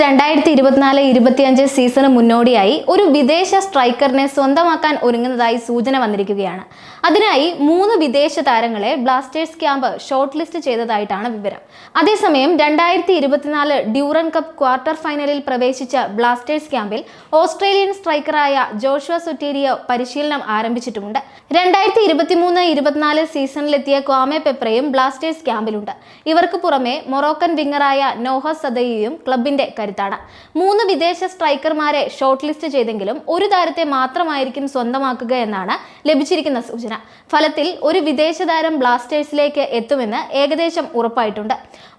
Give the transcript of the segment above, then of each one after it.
രണ്ടായിരത്തി ഇരുപത്തിനാല് ഇരുപത്തിയഞ്ച് സീസണ് മുന്നോടിയായി ഒരു വിദേശ സ്ട്രൈക്കറിനെ സ്വന്തമാക്കാൻ ഒരുങ്ങുന്നതായി സൂചന വന്നിരിക്കുകയാണ്. അതിനായി മൂന്ന് വിദേശ താരങ്ങളെ ബ്ലാസ്റ്റേഴ്സ് ക്യാമ്പ് ഷോർട്ട് ലിസ്റ്റ് ചെയ്തതായിട്ടാണ് വിവരം. അതേസമയം രണ്ടായിരത്തി ഇരുപത്തിനാല് ഡ്യൂറൻ കപ്പ് ക്വാർട്ടർ ഫൈനലിൽ പ്രവേശിച്ച ബ്ലാസ്റ്റേഴ്സ് ക്യാമ്പിൽ ഓസ്ട്രേലിയൻ സ്ട്രൈക്കറായ ജോഷുവ സുറ്റേരിയോ പരിശീലനം ആരംഭിച്ചിട്ടുമുണ്ട്. രണ്ടായിരത്തി ഇരുപത്തിമൂന്ന് ഇരുപത്തിനാല് സീസണിലെത്തിയ ക്വാമെ പെപ്രയും ബ്ലാസ്റ്റേഴ്സ് ക്യാമ്പിലുണ്ട്. ഇവർക്ക് പുറമെ മൊറോക്കൻ വിങ്ങറായ നോഹ സദയിയും ക്ലബിന്റെ കരുത്താണ്. മൂന്ന് വിദേശ സ്ട്രൈക്കർമാരെ ഷോർട്ട് ലിസ്റ്റ് ചെയ്തെങ്കിലും ഒരു താരത്തെ മാത്രമായിരിക്കും സ്വന്തമാക്കുക എന്നാണ് ലഭിച്ചിരിക്കുന്ന സൂചന. ഫലത്തിൽ ഒരു വിദേശ താരം ബ്ലാസ്റ്റേഴ്സിലേക്ക് എത്തുമെന്ന് ഏകദേശം ഉറപ്പായിട്ടുണ്ട്.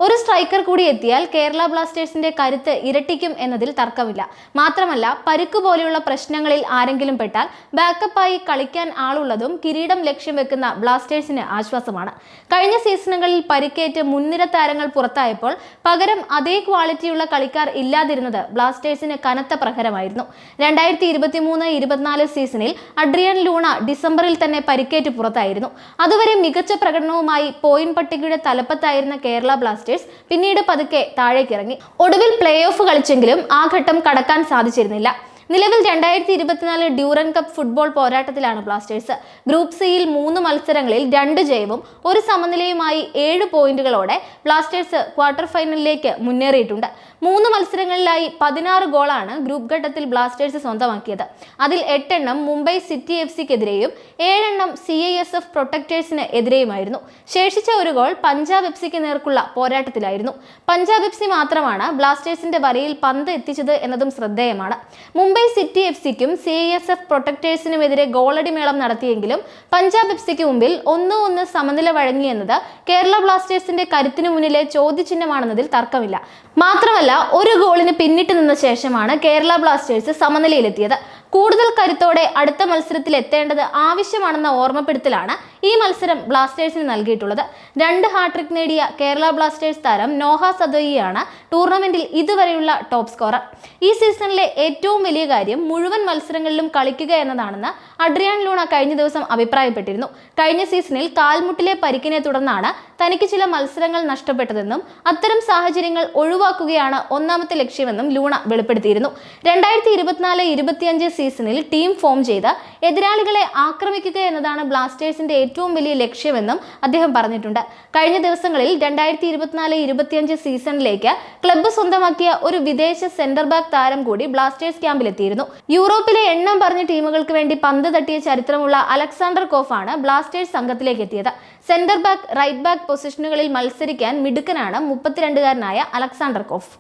ഒരു സ്ട്രൈക്കർ കൂടി എത്തിയാൽ കേരള ബ്ലാസ്റ്റേഴ്സിന്റെ കരുത്ത് ഇരട്ടിക്കും എന്നതിൽ തർക്കമില്ല. മാത്രമല്ല പരുക്ക് പോലെയുള്ള പ്രശ്നങ്ങളിൽ ആരെങ്കിലും പെട്ടാൽ ബാക്കപ്പായി കളിക്കാൻ ആളുള്ളതും കിരീടം ലക്ഷ്യം വെക്കുന്ന ബ്ലാസ്റ്റേഴ്സിന് ആശ്വാസമാണ്. കഴിഞ്ഞ സീസണുകളിൽ പരിക്കേറ്റ് മുൻനിര താരങ്ങൾ പുറത്തായപ്പോൾ പകരം അതേ ക്വാളിറ്റിയുള്ള കളിക്കാർ ഇല്ലാതിരുന്നത് ബ്ലാസ്റ്റേഴ്സിന് കനത്ത പ്രഹരമായിരുന്നു. രണ്ടായിരത്തി ഇരുപത്തി മൂന്ന് ഇരുപത്തിനാല് സീസണിൽ അഡ്രിയൻ ലൂണ ഡിസംബറിൽ തന്നെ പരിക്കേറ്റ് പുറത്തായിരുന്നു. അതുവരെ മികച്ച പ്രകടനവുമായി പോയിന്റ് പട്ടികയുടെ തലപ്പത്തായിരുന്ന കേരള ബ്ലാസ്റ്റേഴ്സ് പിന്നീട് പതുക്കെ താഴേക്കിറങ്ങി. ഒടുവിൽ പ്ലേ ഓഫ് കളിച്ചെങ്കിലും ആ ഘട്ടം കടക്കാൻ സാധിച്ചിരുന്നില്ല. നിലവിൽ രണ്ടായിരത്തി ഇരുപത്തിനാല് ഡ്യൂറൻ കപ്പ് ഫുട്ബോൾ പോരാട്ടത്തിലാണ് ബ്ലാസ്റ്റേഴ്സ്. ഗ്രൂപ്പ് സിയിൽ മൂന്ന് മത്സരങ്ങളിൽ രണ്ട് ജയവും ഒരു സമനിലയുമായി ഏഴ് പോയിന്റുകളോടെ ബ്ലാസ്റ്റേഴ്സ് ക്വാർട്ടർ ഫൈനലിലേക്ക് മുന്നേറിയിട്ടുണ്ട്. മൂന്ന് മത്സരങ്ങളിലായി പതിനാറ് ഗോളാണ് ഗ്രൂപ്പ് ഘട്ടത്തിൽ ബ്ലാസ്റ്റേഴ്സ് സ്വന്തമാക്കിയത്. അതിൽ എട്ടെണ്ണം മുംബൈ സിറ്റി എഫ് സിക്കെതിരെയും ഏഴെണ്ണം സി ഐ എസ് എഫ് പ്രൊട്ടക്ടേഴ്സിന് എതിരെയുമായിരുന്നു. ശേഷിച്ച ഒരു ഗോൾ പഞ്ചാബ് എഫ് സിക്ക് നേർക്കുള്ള പോരാട്ടത്തിലായിരുന്നു. പഞ്ചാബ് എഫ് സി മാത്രമാണ് ബ്ലാസ്റ്റേഴ്സിന്റെ വരയിൽ പന്ത് എത്തിച്ചത് എന്നതും ശ്രദ്ധേയമാണ്. മുംബൈ സിറ്റി എഫ് സിക്കും സി എസ് എഫ് പ്രൊട്ടക്ടേഴ്സിനുമെതിരെ ഗോളടി മേളം നടത്തിയെങ്കിലും പഞ്ചാബ് എഫ് സിക്ക് മുമ്പിൽ ഒന്ന് ഒന്ന് സമനില വഴങ്ങിയെന്നത് കേരള ബ്ലാസ്റ്റേഴ്സിന്റെ കരുത്തിനു മുന്നിലെ ചോദ്യചിഹ്നമാണെന്നതിൽ തർക്കമില്ല. മാത്രമല്ല ഒരു ഗോളിന് പിന്നിട്ട് നിന്ന ശേഷമാണ് കേരള ബ്ലാസ്റ്റേഴ്സ് സമനിലയിലെത്തിയത്. കൂടുതൽ കരുത്തോടെ അടുത്ത മത്സരത്തിൽ എത്തേണ്ടത് ആവശ്യമാണെന്ന ഓർമ്മപ്പെടുത്തലാണ് ഈ മത്സരം ബ്ലാസ്റ്റേഴ്സിന് നൽകിയിട്ടുള്ളത്. രണ്ട് ഹാട്രിക് നേടിയ കേരള ബ്ലാസ്റ്റേഴ്സ് താരം നോഹ സദോയിയാണ് ടൂർണമെന്റിൽ ഇതുവരെയുള്ള ടോപ്പ് സ്കോറർ. ഈ സീസണിലെ ഏറ്റവും വലിയ കാര്യം മുഴുവൻ മത്സരങ്ങളിലും കളിക്കുക എന്നതാണെന്ന് അഡ്രിയാൻ ലൂണ കഴിഞ്ഞ ദിവസം അഭിപ്രായപ്പെട്ടിരുന്നു. കഴിഞ്ഞ സീസണിൽ കാൽമുട്ടിലെ പരിക്കിനെ തുടർന്നാണ് തനിക്ക് ചില മത്സരങ്ങൾ നഷ്ടപ്പെട്ടതെന്നും അത്തരം സാഹചര്യങ്ങൾ ഒഴിവാക്കുകയാണ് ഒന്നാമത്തെ ലക്ഷ്യമെന്നും ലൂണ വെളിപ്പെടുത്തിയിരുന്നു. രണ്ടായിരത്തി ഇരുപത്തിനാല് ഇരുപത്തിയഞ്ച് സീസണിൽ ടീം ഫോം ചെയ്ത് എതിരാളികളെ ആക്രമിക്കുക എന്നതാണ് ബ്ലാസ്റ്റേഴ്സിന്റെ ഏറ്റവും വലിയ ലക്ഷ്യമെന്നും അദ്ദേഹം പറഞ്ഞിട്ടുണ്ട്. കഴിഞ്ഞ ദിവസങ്ങളിൽ രണ്ടായിരത്തി ഇരുപത്തിനാല് ഇരുപത്തിയഞ്ച് സീസണിലേക്ക് ക്ലബ്ബ് സ്വന്തമാക്കിയ ഒരു വിദേശ സെന്റർ ബാക്ക് താരം കൂടി ബ്ലാസ്റ്റേഴ്സ് ക്യാമ്പിലെത്തിയിരുന്നു. യൂറോപ്പിലെ എണ്ണം പറഞ്ഞ ടീമുകൾക്ക് വേണ്ടി പന്ത് തട്ടിയ ചരിത്രമുള്ള അലക്സാണ്ടർ കോഫാണ് ബ്ലാസ്റ്റേഴ്സ് സംഘത്തിലേക്ക് എത്തിയത്. സെന്റർ ബാക്ക് റൈറ്റ് ബാക്ക് പൊസിഷനുകളിൽ മത്സരിക്കാൻ മിടുക്കനാണ് മുപ്പത്തിരണ്ടുകാരനായ അലക്സാണ്ടർ കോഫ്.